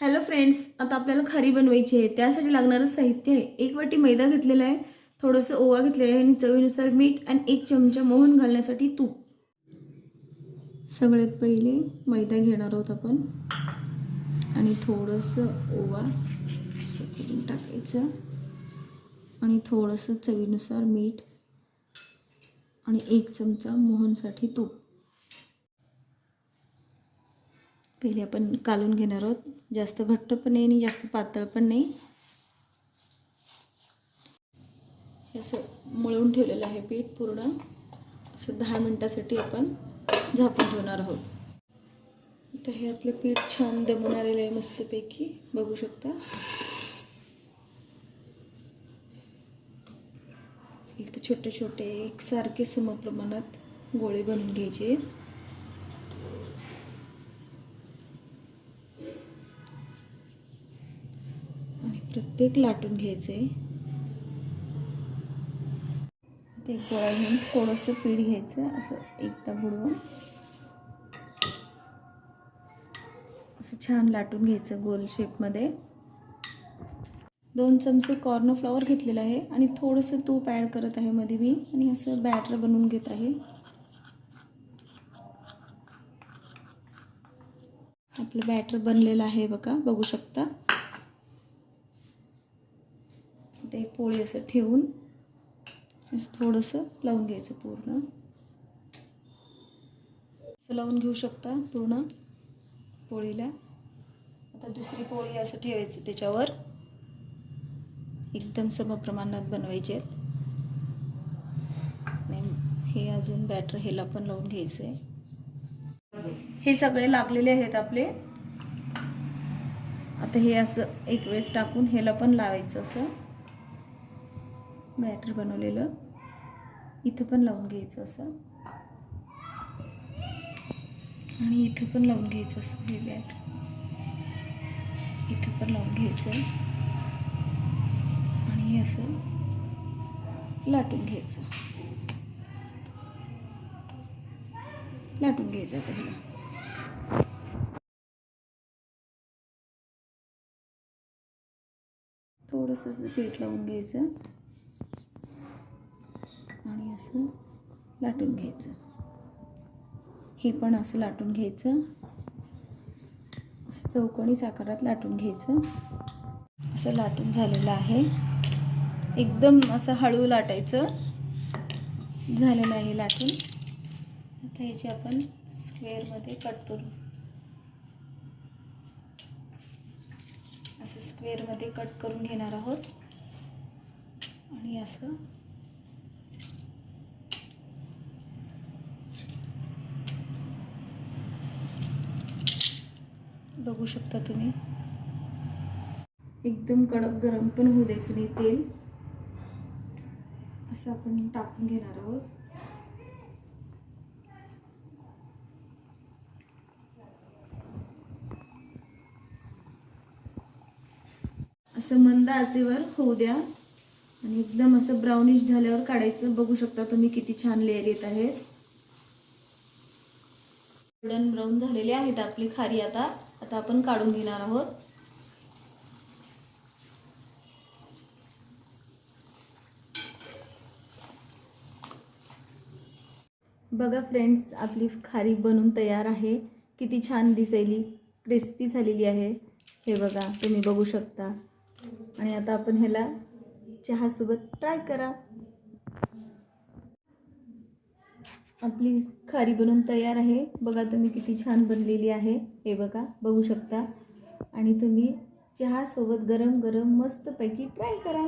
Hello friends आता आपल्याला खारी बनवायची आहे. त्यासाठी लागणारं साहित्य आहे. एक वाटी मैदा घेतलेला आहे. थोडंसं ओवा घेतलेलं आहे आणि चवीनुसार मीठ आणि एक चमचा मोहन घालण्यासाठी तूप. सगळ्यात पहिले मैदा घेणार आहोत आपण. आणि थोडंसं ओवा करून टाकायचं. आणि थोडंसं चवीनुसार मीठ आणि एक चमचा मोहनसाठी तूप. पहिले आपण कालून घेणार आहोत. जास्त घट्ट पण नाही आणि जास्त पातळ पण नाही. हे असं मळून ठेवलेलं आहे पीठ पूर्ण. असं दहा मिनटासाठी आपण झाकून ठेवणार आहोत. तर हे आपलं पीठ छान दमून आलेलं आहे मस्तपैकी. बघू शकता. इथं छोटे छोटे एकसारखे समप्रमाणात गोळे बनवून घ्यायचे. प्रत्येक लाटून घ्यायचं. आहे ते गोळा घेऊन थोडंसं पीठ घ्यायचं असं एकदा बुडवून. असं छान लाटून घ्यायचं गोल शेपमध्ये. दोन चमचे कॉर्न फ्लॉवर घेतलेलं आहे आणि थोडंसं तूप ॲड करत आहे मध्ये मी आणि असं बॅटर बनवून घेत आहे. आपलं बॅटर बनलेलं आहे बघा बघू शकता ते पोळी असं ठेवून असं थोडंसं लावून घ्यायचं पूर्ण. असं लावून घेऊ शकता पूर्ण पोळीला. आता दुसरी पोळी असं ठेवायची त्याच्यावर. एकदम समप्रमाणात बनवायचे आहेत. हे अजून बॅटर हेला पण लावून घ्यायचं आहे. हे सगळे लागलेले आहेत आपले. आता हे असं एक वेळेस टाकून ह्याला पण लावायचं असं. बॅटर बनवलेलं. इथं पण लावून घ्यायचं असं. आणि इथं पण लावून घ्यायचं असं हे बॅट. इथं पण लावून घ्यायचं. आणि हे असं लाटून घ्यायचं. लाटून घ्यायचं आता ह्याला. थोडंसं असं पीठ लावून घ्यायचं. आणि असं लाटून घ्यायचं. हे पण असं लाटून घ्यायचं. असं चौकोणीच आकारात लाटून घ्यायचं. असं लाटून झालेलं आहे. एकदम असं हळू लाटायचं. झालेलं आहे लाटून. आता ह्याची आपण स्क्वेअरमध्ये कट करू. असं स्क्वेअरमध्ये कट करून घेणार आहोत. आणि असं बघू शकता तुम्ही. एकदम कडक गरम पण होऊ द्यायचं नाही तेल. असं आपण टाकून घेणार आहोत. असं मंद आचेवर होऊ द्या. आणि एकदम असं ब्राउनिश झाल्यावर काढायचं. बघू शकता तुम्ही किती छान लेअर येत आहेत. गोल्डन ब्राऊन झालेले आहेत आपली खारी आता. आता आपण काढून घेणार आहोत. बघा फ्रेंड्स आपली खारी बनून तयार आहे. किती छान दिसेली क्रिस्पी झालेली आहे. हे बघा तुम्ही बघू शकता. आणि आता आपण ह्याला चहासोबत ट्राय करा. आपली खारी बनवून तयार आहे. बघा तुम्ही किती छान बनलेली आहे. हे बघा बघू शकता. आणि तुम्ही चहासोबत गरम गरम मस्तपैकी ट्राय करा.